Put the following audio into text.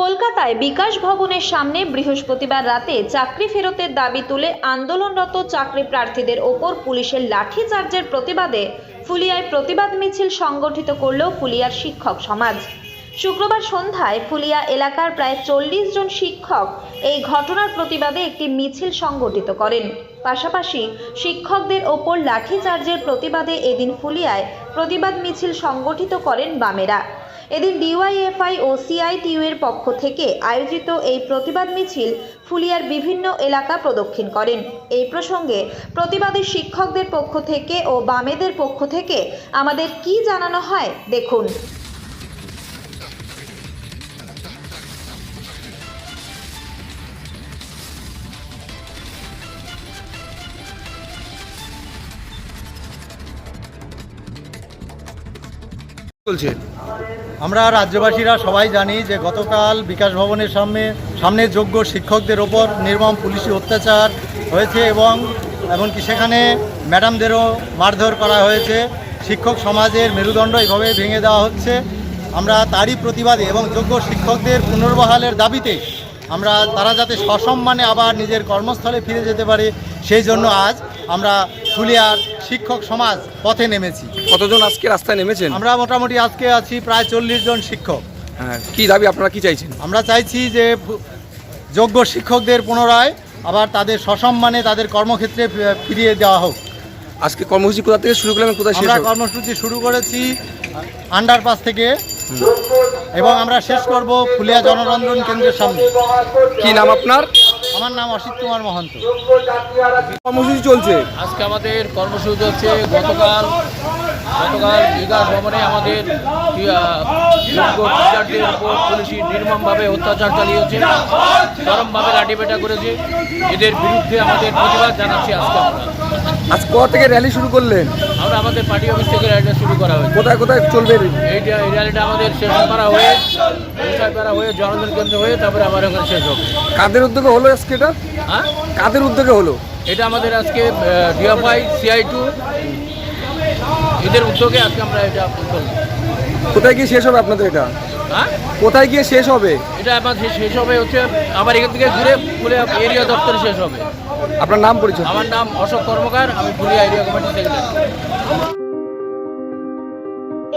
কলকাতায় বিকাশ ভবনের সামনে বৃহস্পতিবার রাতে চাকরি ফেরতের দাবি তুলে আন্দোলনরত চাকরি প্রার্থীদের ওপর পুলিশের লাঠিচার্জের প্রতিবাদে ফুলিয়ায় প্রতিবাদ মিছিল সংগঠিত করল ফুলিয়ার শিক্ষক সমাজ। শুক্রবার সন্ধ্যায় ফুলিয়া এলাকার প্রায় চল্লিশ জন শিক্ষক এই ঘটনার প্রতিবাদে একটি মিছিল সংগঠিত করেন। পাশাপাশি শিক্ষকদের ওপর লাঠিচার্জের প্রতিবাদে এদিন ফুলিয়ায় প্রতিবাদ মিছিল সংগঠিত করেন বামেরা। এদিন ডিওয়াইএফআই ও সিআইটিইউ এর পক্ষ থেকে আয়োজিত এই প্রতিবাদ মিছিল ফুলিয়ার বিভিন্ন এলাকা প্রদক্ষিণ করেন। এই প্রসঙ্গে প্রতিবাদী শিক্ষকদের পক্ষ থেকে ও বামেদের পক্ষ থেকে আমাদের কি জানানো হয় দেখুন। চলছে আমরা রাজ্যবাসীরা সবাই জানি যে গতকাল বিকাশ ভবনের সামনে সামনে যোগ্য শিক্ষকদের ওপর নির্মম পুলিশি অত্যাচার হয়েছে এবং এমনকি সেখানে ম্যাডামদেরও মারধর করা হয়েছে। শিক্ষক সমাজের মেরুদণ্ড এইভাবে ভেঙে দেওয়া হচ্ছে। আমরা তারই প্রতিবাদে এবং যোগ্য শিক্ষকদের পুনর্বহালের দাবিতে আমরা তারা যাতে সসম্মানে আবার নিজের কর্মস্থলে ফিরে যেতে পারে, সেই জন্য আজ আমরা ফুলিয়ার শিক্ষক সমাজ পথে নেমেছি। কতজন আজকে রাস্তায় নেমেছেন? আমরা মোটামুটি আজকে আছি প্রায় চল্লিশ জন শিক্ষক। হ্যাঁ কি দাবি আপনারা কি চাইছেন? আমরা চাইছি যে যোগ্য শিক্ষকদের পুনরায় আবার তাদের সসম্মানে তাদের কর্মক্ষেত্রে ফিরিয়ে দেওয়া হোক। আজকে কর্মসূচি কোথা থেকে শুরু করলাম কোথায় আমরা কর্মসূচি শুরু করেছি আন্ডারপাস থেকে এবং আমরা শেষ করব ফুলিয়া জনরঞ্জন কেন্দ্রের সামনে। কি নাম আপনার? আমার নাম অসিত কুমার মহন্ত। কর্মসূচি চলছে। আজকে আমাদের কর্মসূচি হচ্ছে গতকাল গতকাল বিকাশ ভবনে আমাদের টিচারদের উপর পুলিশি নির্মমভাবে অত্যাচার চালিয়েছে চরমভাবে লাঠিপেটা করেছে। এদের বিরুদ্ধে আমাদের প্রতিবাদ জানাচ্ছি আজকে আমরা। আজ কোথা থেকে র্যালি শুরু করলেন? আমরা আমাদের পার্টি অফিস থেকে র্যালিটা শুরু করা হয়েছে। কোথায় কোথায় চলবে? এইটা এই র্যালিটা আমাদের করা হয়ে শেষপাড়া হয়ে কেন্দ্র হয়ে তারপরে আমার ওখানে শেষ হবে। কাদের উদ্যোগে হলো আজকে এটা? হ্যাঁ? কাদের উদ্যোগে হলো? এটা আমাদের আজকে ডিএফআই সিআই টু এদের উদ্যোগে আজকে আমরা এটা কোথায় গিয়ে শেষ হবে আপনাদের এটা? হ্যাঁ? কোথায় গিয়ে শেষ হবে? এটা আবার শেষ শেষ হবে হচ্ছে আবার এখান থেকে ঘুরে ফুলে এরিয়া দপ্তরে শেষ হবে। আপনার নাম পরিচয়। আমার নাম অশোক কর্মকার আমি ফুলিয়া এরিয়া কমিটির সেক্রেটারি